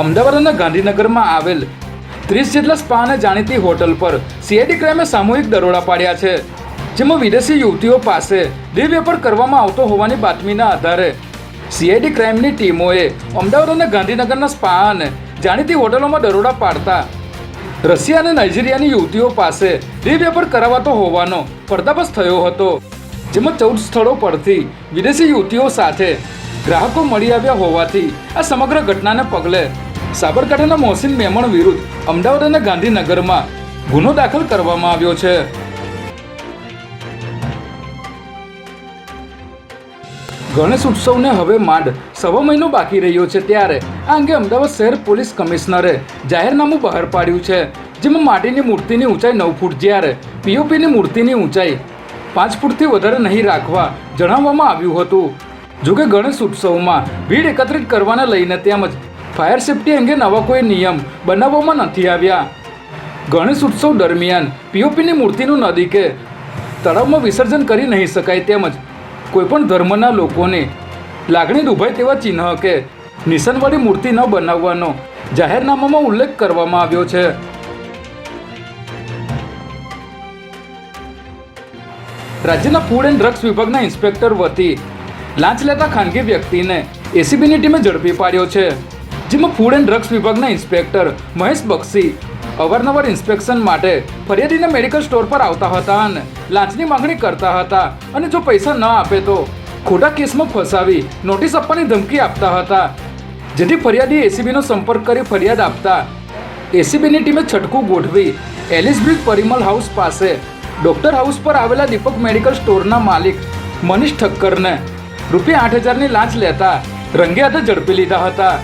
અમદાવાદ અને ગાંધીનગરમાં આવેલ ત્રીસ જેટલા સ્પા અને જાણીતી હોટલ પર સીઆઈડી ક્રાઇમે સામૂહિક દરોડા પાડ્યા છે, જેમાં વિદેશી યુવતીઓ પાસે દેહ વેપાર કરવામાં આવતો હોવાની બાતમીના આધારે સીઆઈડી ક્રાઇમની ટીમોએ અમદાવાદ અને ગાંધીનગરના સ્પા અને જાણીતી હોટલોમાં દરોડા પાડતા રશિયા અને નાઇજીરિયાની યુવતીઓ પાસે દેહ વેપાર કરાવાતો હોવાનો પર્દાફાશ થયો હતો, જેમાં ચૌદ સ્થળો પરથી વિદેશી યુવતીઓ સાથે ગ્રાહકો મળી આવ્યા હોવાથી આ સમગ્ર ઘટનાને પગલે સાબરકાંઠાના મોહસિન મેમણ વિરુદ્ધ અમદાવાદ અને ગાંધીનગરમાં ગુનો દાખલ કરવામાં આવ્યો છે. ગણેશ ઉત્સવને હવે માંડ સવા મહિનો બાકી રહ્યો છે ત્યારે આ અંગે અમદાવાદ શહેર પોલીસ કમિશનરે જાહેરનામું બહાર પાડ્યું છે, જેમાં માટીની મૂર્તિની ઊંચાઈ નવ ફૂટ જ્યારે પીઓપીની મૂર્તિની ઊંચાઈ પાંચ ફૂટથી વધારે નહીં રાખવા જણાવવામાં આવ્યું હતું. જોકે ગણેશ ઉત્સવમાં ભીડ એકત્રિત કરવાને લઈને તેમજ ફાયર સેફટી અંગે નવા કોઈ નિયમ બનાવવામાં નથી આવ્યા. ગણેશ ઉત્સવ દરમિયાન પીઓપીની મૂર્તિનું નદી કે તળાવમાં વિસર્જન કરી નહીં શકાય તેમજ કોઈપણ ધર્મના લોકોને લાગણી દુભાય તેવા ચિહ્ન કે નિશાનવાળી મૂર્તિ ન બનાવવાનો જાહેરનામામાં ઉલ્લેખ કરવામાં આવ્યો છે. રાજ્યના ફૂડ એન્ડ ડ્રગ્સ વિભાગના ઇન્સ્પેક્ટર વતી લાંચ લેતા ખાનગી વ્યક્તિને એસીબીની ટીમે ઝડપી પાડ્યો છે. જેમાં ફૂડ એન્ડ ડ્રગ્સ વિભાગના ઇન્સ્પેક્ટર મહેશ બક્ષી અવારનવાર ઇન્સ્પેક્શન માટે ફરિયાદીને મેડિકલ સ્ટોર પર આવતા હતા અને લાંચની માંગણી કરતા હતા. અને જો પૈસા ન આપે તો ખોટા કેસમાં ફસાવી નોટિસ આપવાની ધમકી આપતા હતા. જેથી ફરિયાદી એસીબીનો સંપર્ક કરી ફરિયાદ આપતા એસીબીની ટીમે છટકું ગોઠવી એલિસ પરિમલ હાઉસ પાસે ડોક્ટર હાઉસ પર આવેલા દીપક મેડિકલ સ્ટોરના માલિક મનીષ ઠક્કરને રૂપિયા આઠ હજારની લાંચ લેતા રંગે હાથે ઝડપી લીધા હતા.